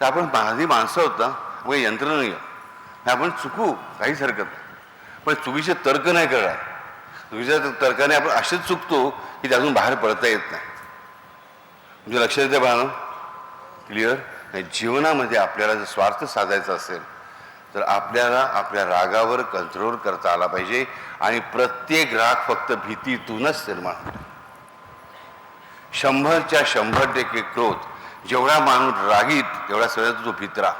तर आपण माझी माणसं होत ना मग यंत्र नाही आहे. आपण चुकू काहीच हरकत नाही. पण चुकीचे तर्क नाही करा. चुकीच्या तर्काने आपण असेच चुकतो की त्यातून बाहेर पडता येत नाही. म्हणजे लक्षात देते बाळा क्लिअर जीवनामध्ये आपल्याला जर स्वार्थ साधायचा असेल तर आपल्याला आपल्या रागावर कंट्रोल करता आला पाहिजे आणि प्रत्येक राग फक्त भीतीतूनच निर्माण होतो. शंभरच्या शंभर टक्के क्रोध जेवढा माणूस रागीत तेवढा सगळ्यात तो भित्रा.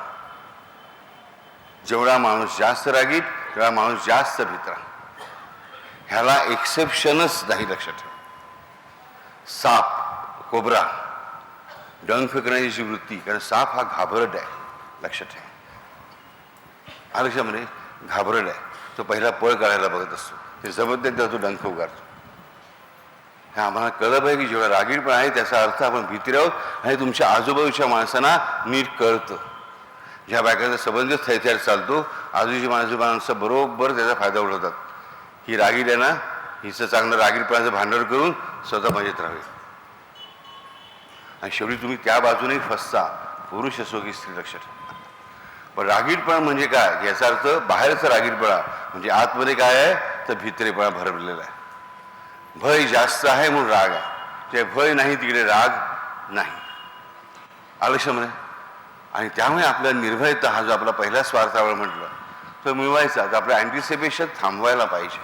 जेवढा माणूस जास्त रागीत तेवढा माणूस जास्त भित्रा. ह्याला एक्सेप्शनच नाही लक्षात ठेवा. साप कोबरा डंख फेकण्याची जी वृत्ती कारण साप हा घाबरट आहे लक्षात ठेवा. हा लक्षामध्ये घाबरट आहे. तो पहिला पळ काढायला बघत असतो. ते जबरदस्त तो डंख उगारतो. हे आम्हाला कळलं पाहिजे की जेवढा पण आहे त्याचा अर्थ आपण भीती आहोत आणि तुमच्या आजूबाजूच्या माणसांना नीट कळतं. ज्या बायकांचा संबंध थैथ्यार चालतो आजूबाजूची माणसं माणसं बरोबर त्याचा फायदा उठवतात. ही रागीड आहे ना हिचं चांगलं रागीटपणाचं भांडवल करून स्वतः मजेत राहावे. आणि शेवटी तुम्ही त्या बाजूने फसता. पुरुष असो की स्त्री लक्षात ठेवा. पण रागीटपणा म्हणजे काय? याचा अर्थ बाहेरचा रागीटपणा म्हणजे आतमध्ये काय आहे? तर भित्रेपणा भरवलेला आहे. भय जास्त आहे म्हणून राग आहे. ते भय नाही तिकडे राग नाही. आलक्षमध्ये आणि त्यामुळे आपल्या निर्भयता हा जो आपला पहिला स्वार्थावर म्हटलं तो मिळवायचा. तर आपलं अँटिसिपेशन थांबवायला पाहिजे.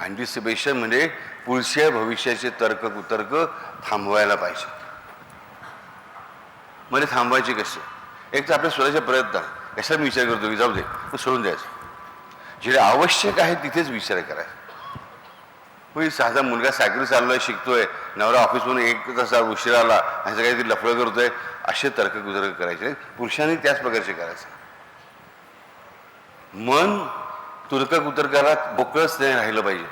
अँटिसिपेशन म्हणजे पुढच्या भविष्याचे तर्क कुतर्क थांबवायला पाहिजे. म्हणजे मध्ये थांबवायचे कसे? एक तर आपल्या स्वतःच्या प्रयत्न. कशाला मी विचार करतो? की जाऊ दे. मग सोडून द्यायचं. जिथे आवश्यक आहे तिथेच विचार करायचा. होई साधा मुलगा सायकल चाललोय शिकतोय नवरा ऑफिसमधून एक तास उशिरा आला ह्याचं काहीतरी लफडं करतोय असे तर्क कुतर्क करायचे पुरुषांनी त्याच प्रकारचे करायचे. मन तुर्क कुतर्काला बोकळच नाही राहिलं पाहिजे.